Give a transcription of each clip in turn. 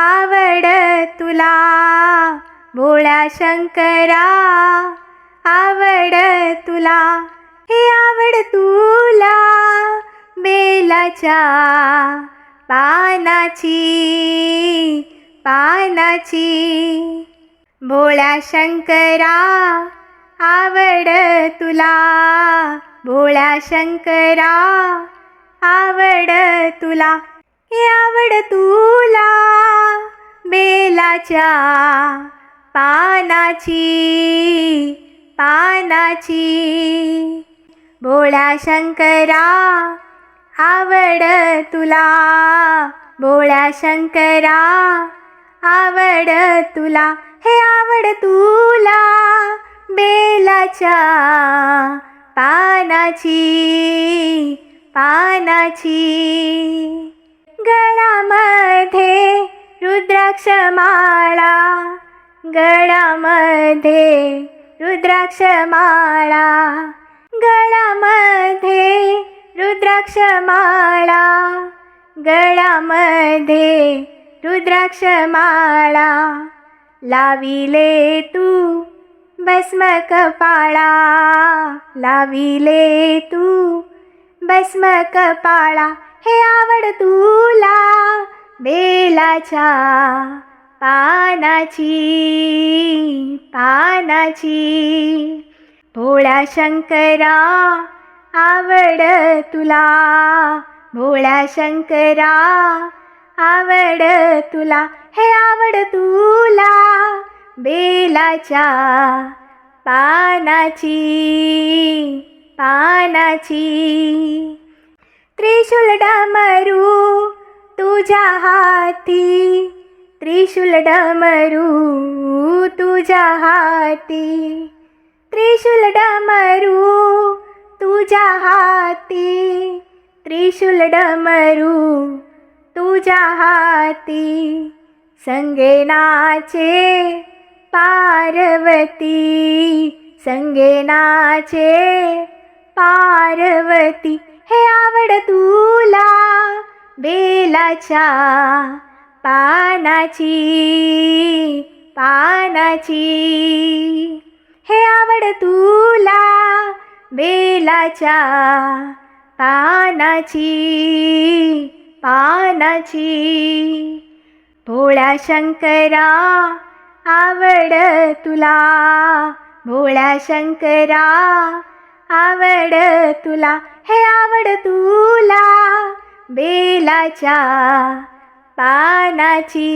आवड तुला. भोळा शंकरा आवड तुला. हे आवड तुला. बेलाच्या पानाची पानाची. भोळा शंकरा आवड तुला. भोळा शंकरा आवड तुला. हे आवड तू बेलाच्या पानाची पानाची. भोळ्या शंकरा आवड तुला. भोळ्या शंकरा आवड तुला. हे आवड तुला. बेलाच्या पानाची पानाची. गळामध्ये रुद्राक्ष माळा गळामध्ये रुद्राक्ष माळा गळामध्ये रुद्राक्ष माळा गळामध्ये रुद्राक्ष माळा लाविले तू भस्म कपाळा लाविले तू भस्म कपाळा हे आवड तुला बेलाच्या पानाची पानाची. भोळा शंकरा आवड तुला. भोळा शंकरा आवड तुला. हे आवड तुला. बेलाच्या पानाची पानाची. त्रिशूल डमरू तुझ्या हाती त्रिशूल डमरू तुझ्या हाती त्रिशूल डमरू तुझ्या हाती त्रिशूल डमरू तुझ्या हाती संगेनाचे पार्वती संगेनाचे पार्वती. हे आवड तुला बेलाच्या पानाची पानाची. हे आवड तुला बेलाच्या पानाची पानाची. भोळा शंकरा आवड तुला. भोळा शंकरा आवड तुला. हे आवड तुला बेलाच्या पानाची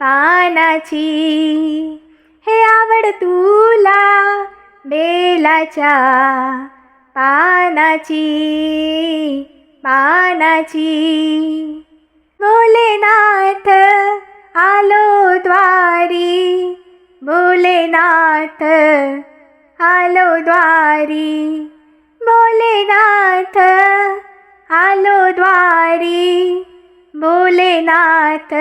पानाची. हे आवड तुला बेलाच्या पानाची पानाची. भोलेनाथ आलो द्वारी भोलेनाथ आलो द्वारी. भोलेनाथ आलो द्वारी भोलेनाथ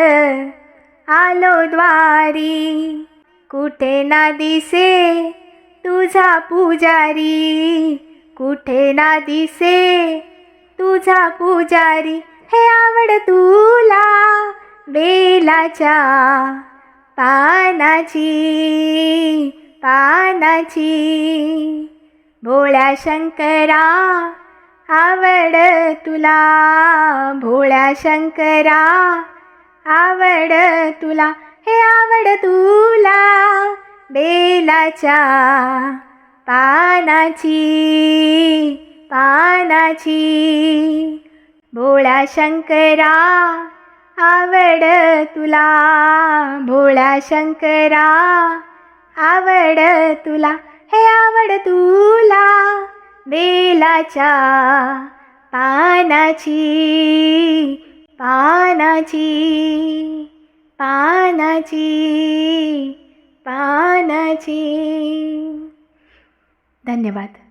आलो द्वारी. कुठे ना दिसे तुझा पुजारी कुठे ना दिसे तुझा पुजारी. हे आवड तुला बेलाच्या पानाची पानाची. भोळ्या शंकरा आवड तुला भोळ्या शंकरा. आवड तुला हे आवड तुला. बेलाच्या पानाची पानाची. भोळा शंकरा आवड तुला. भोळा शंकरा आवड तुला हे आवड तुला. बेलाच्या पानाची पानाची पानाची पानाची. धन्यवाद.